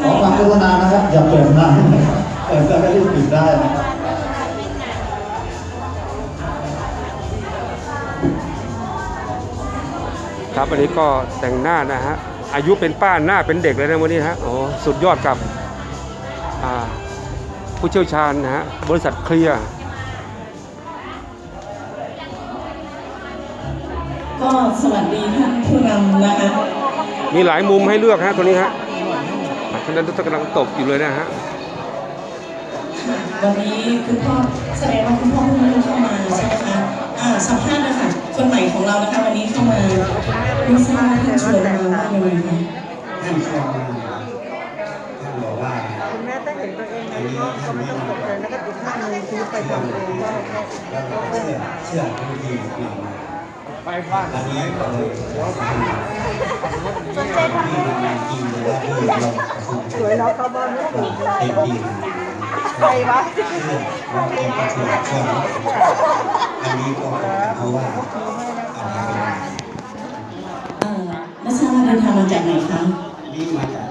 ขอความกรุณานะครับ อย่าเปิดนานเปิดก็ไม่รีบปิดได้นะครับครับอันนี้ก็แต่งหน้านะฮะอายุเป็นป้าหน้าเป็นเด็กเลยนะวันนี้ฮะโอ้สุดยอดกับอ่าผู้เชี่ยวชาญนะฮะบริษัทเคลียร์ก็สวัสดีท่านผู้นำนะคะมีหลายมุมให้เลือกฮะตัวนี้ฮะ อะฉะนั้นทุกท่านกำลังตกอยู่เลยนะฮะวันนี้คุณพ่อแสดงว่าคุณพ่อเพิ่งเริ่มเข้ามาใช่ไหมคะอ่าสัมภาษณ์นะคะคนใหม่ของเรานะคะวันนี้เข้ามาไม่ทราบว่าท่านชวนมาว่ายังไงคะท่านชวนมาท่านบอกว่าคุณแม่ต้องเห็นตัวเองในกล้องก็ไม่ต้องตกใจแล้วก็อีกข้างหนึงคือไปทำเองว่าแล้วก็เชื่อเชื่อวิธีนำมาไปบ้านอันนี้ก็เลย วยแล้วเข้าบ้านไม่ถึงใครวะเชื่องนี้ก็ช่วยช่องอันนี้ก็เพราะว่าอันนี้เป็นอ่าไม่ทราเดินทางมาจากไหนคะนี่มาจาก